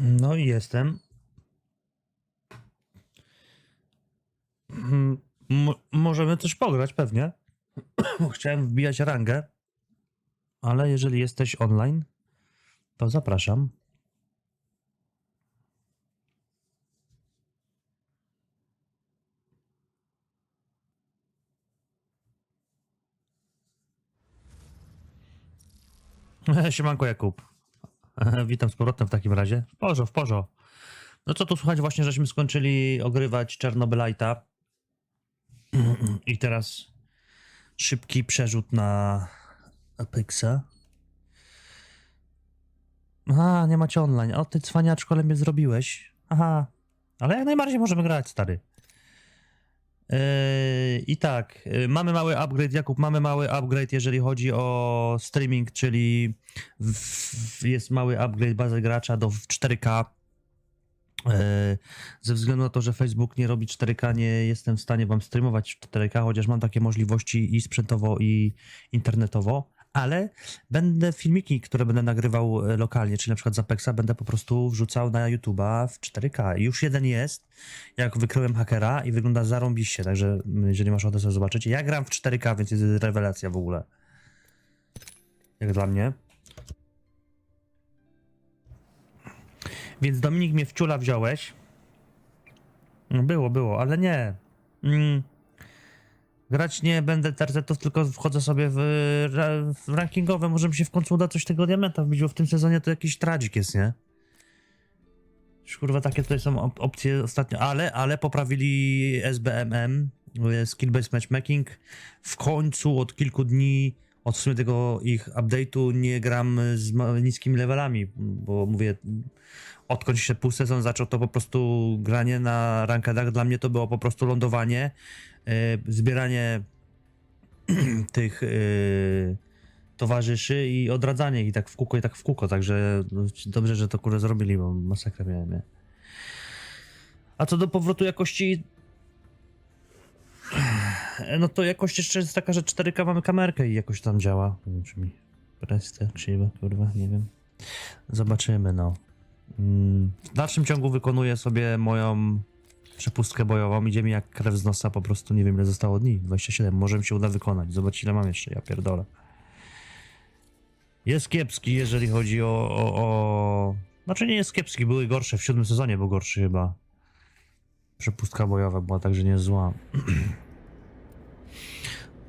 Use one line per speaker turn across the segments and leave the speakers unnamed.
No i jestem. Mm, mo- możemy też pograć pewnie. Chciałem wbijać rangę, ale jeżeli jesteś online, to zapraszam. Siemanko Jakub. Witam z powrotem w takim razie. W porzo, w porzo. No co tu słuchać, właśnie żeśmy skończyli ogrywać Czernobylajta. I teraz szybki przerzut na Apexa. Aha, nie macie online. O, ty cwaniaczko, ale mnie zrobiłeś. Aha, ale jak najbardziej możemy grać, stary. I tak, mamy mały upgrade, Jakub, mamy mały upgrade, jeżeli chodzi o streaming, czyli jest mały upgrade bazy gracza do 4K. Yy, ze względu na to, że Facebook nie robi 4K, nie jestem w stanie wam streamować w 4K, chociaż mam takie możliwości i sprzętowo, i internetowo, ale będę filmiki, które będę nagrywał e, lokalnie, czyli na przykład z będę po prostu wrzucał na YouTube'a w 4K. I Już jeden jest, jak wykryłem hakera i wygląda zarąbiście, także mm, jeżeli masz ochotę sobie zobaczyć. Ja gram w 4K, więc jest rewelacja w ogóle. Jak dla mnie. Więc Dominik mnie w ciula wziąłeś. No Było, było, ale nie. Mm. Grać nie będę terzetów, tylko wchodzę sobie w, w rankingowe. Może mi się w końcu uda coś tego diamenta wbić, bo w tym sezonie to jakiś tradzik jest, nie? Kurwa takie tutaj są op- opcje ostatnio, ale, ale poprawili SBMM, e, Skill Based Matchmaking. W końcu od kilku dni, od w sumie tego ich update'u nie gram z niskimi levelami, bo mówię, odkąd się pół sezon zaczął, to po prostu granie na rankedach dla mnie to było po prostu lądowanie, zbieranie tych e, towarzyszy i odradzanie ich tak w kółko i tak w kółko, także no, dobrze, że to kurde zrobili, bo masakrę miałem, nie? A co do powrotu jakości, no to jakość jeszcze jest taka, że 4K mamy kamerkę i jakoś tam działa. Nie wiem, czy mi prestę krzywa, kurwa, nie wiem. Zobaczymy, no. Mm, W dalszym ciągu wykonuję sobie moją przepustkę bojową. Idzie mi jak krew z nosa, po prostu nie wiem ile zostało dni. 27, może mi się uda wykonać. Zobacz ile mam jeszcze, ja pierdolę. Jest kiepski, jeżeli chodzi o, o, o... Znaczy nie jest kiepski, były gorsze. W siódmym sezonie był gorszy chyba. Przepustka bojowa była także nie jest zła.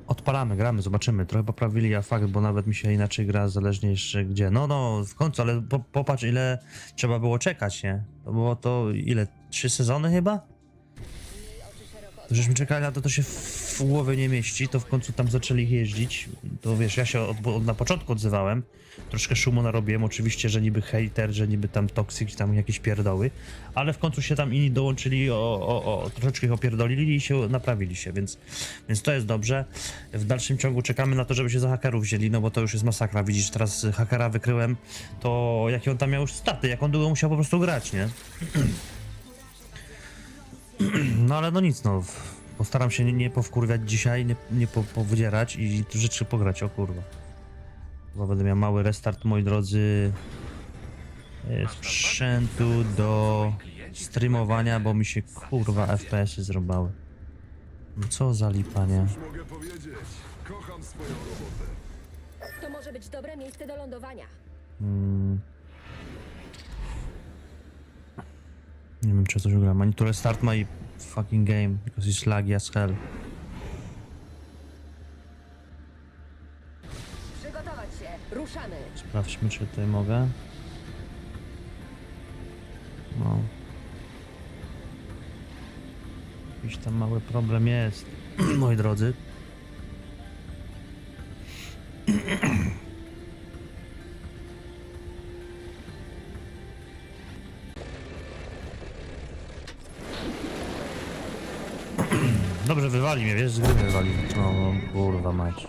Odpalamy, gramy, zobaczymy. Trochę poprawili, a fakt, bo nawet mi się inaczej gra, zależnie jeszcze gdzie. No, no, w końcu, ale po, popatrz, ile trzeba było czekać, nie? To było to, ile? Trzy sezony chyba? Żeśmy czekali na to, to się w głowie nie mieści, to w końcu tam zaczęli jeździć. To wiesz, ja się od, od, na początku odzywałem, troszkę szumu narobiłem, oczywiście, że niby hater, że niby tam toxic, tam jakieś pierdoły, ale w końcu się tam inni dołączyli, o, o, o, troszeczkę ich opierdolili i się naprawili się, więc, więc to jest dobrze. W dalszym ciągu czekamy na to, żeby się za hakerów wzięli, no bo to już jest masakra. Widzisz, teraz hakera wykryłem, to jakie on tam miał już staty, jak on długo musiał po prostu grać, nie? No ale no nic, no. Postaram się nie, nie powkurwiać dzisiaj, nie, nie po, powdzierać i rzeczy pograć, o kurwa. Bo będę miał mały restart, moi drodzy, e, sprzętu do streamowania, bo mi się kurwa FPS-y zrobały. No co za lipanie.
Mogę powiedzieć, kocham swoją robotę.
To może być dobre miejsce do lądowania.
Mm. Nie wiem, czy coś ugram. Ani tu restart my fucking game, because it's laggy as hell.
Przygotować się. Ruszamy.
Sprawdźmy, czy tutaj mogę. No. Jakiś tam mały problem jest, moi drodzy. wywali mnie, wiesz, z gry wywali. No, no kurwa mać.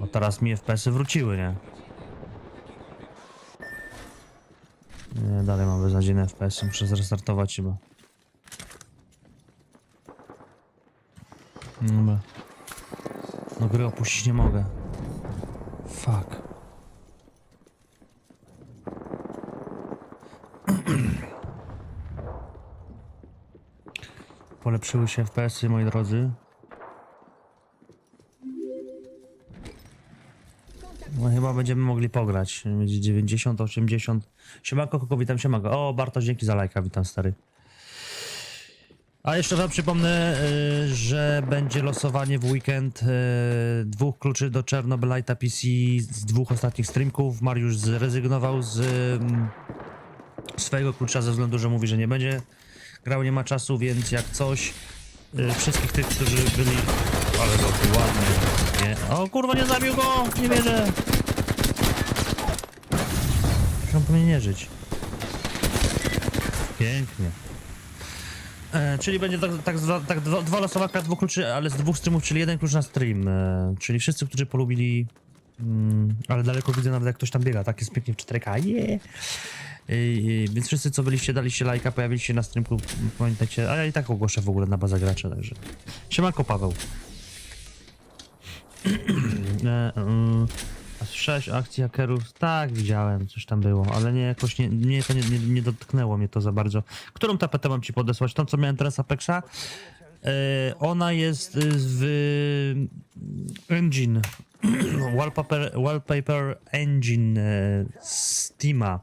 No teraz mi FPS-y wróciły, nie? Nie, dalej mam beznadziejne FPS, muszę zrestartować chyba. Dobra. No gry opuścić nie mogę. Fuck. Polepszyły się FPS-y, moi drodzy. No chyba będziemy mogli pograć. Będzie 90, 80. Siemanko, Koko, witam, siemanko. O, Bartosz, dzięki za lajka, witam, stary. A jeszcze wam przypomnę, y, że będzie losowanie w weekend y, dwóch kluczy do Chernobylite'a PC z dwóch ostatnich streamków. Mariusz zrezygnował z swojego klucza ze względu, że mówi, że nie będzie grał, nie ma czasu, więc jak coś, y, wszystkich tych, którzy byli... Ale tu ładnie, nie? O kurwa, nie zabił go! Nie wierzę! Muszę po mnie nie żyć. Pięknie. E, czyli będzie tak, tak, tak dwa, dwa losowanka, dwóch kluczy, ale z dwóch streamów, czyli jeden klucz na stream. E, czyli wszyscy, którzy polubili. Mm, ale daleko widzę nawet jak ktoś tam biega, tak jest pięknie w 4K. Yeah. Więc wszyscy, co byliście, daliście lajka, pojawiliście na streamku, pamiętajcie, a ja i tak ogłoszę w ogóle na bazę gracza, także. Siemanko, Paweł. e, a sześć akcji hakerów, tak, widziałem, coś tam było, ale nie, jakoś nie, nie, to nie, nie, nie dotknęło mnie to za bardzo. Którą tapetę mam ci podesłać? Tą, co miałem teraz Apexa? E, ona jest y, w engine, wallpaper, wallpaper engine e, Steama.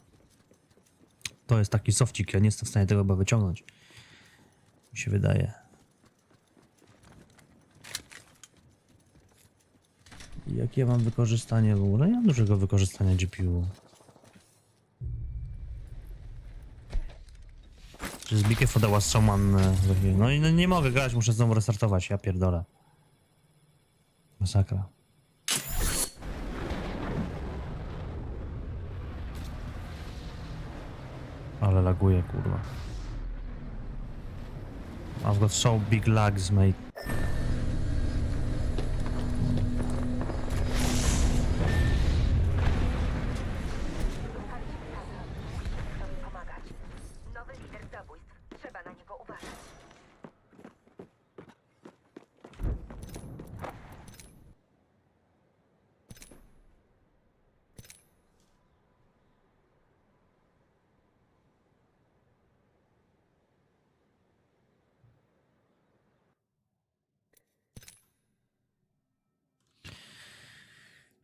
To jest taki sofcik, ja nie jestem w stanie tego chyba wyciągnąć. Mi się wydaje. Jakie mam wykorzystanie w ogóle? Nie mam dużego wykorzystania GPU. Be careful, there was someone... e. No i no, nie mogę grać, muszę znowu restartować, ja pierdolę. Masakra. Ale laguje, kurwa. I've got so big lags, mate.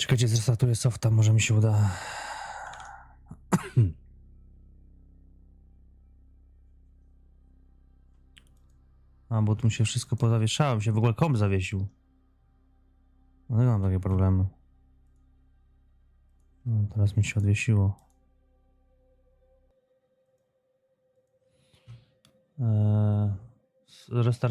Czekajcie, zrestartuję softa, może mi się uda. A, bo tu się wszystko pozawieszało, się w ogóle komp zawiesił. No mam takie problemy. No, teraz mi się odwiesiło. Eee, restart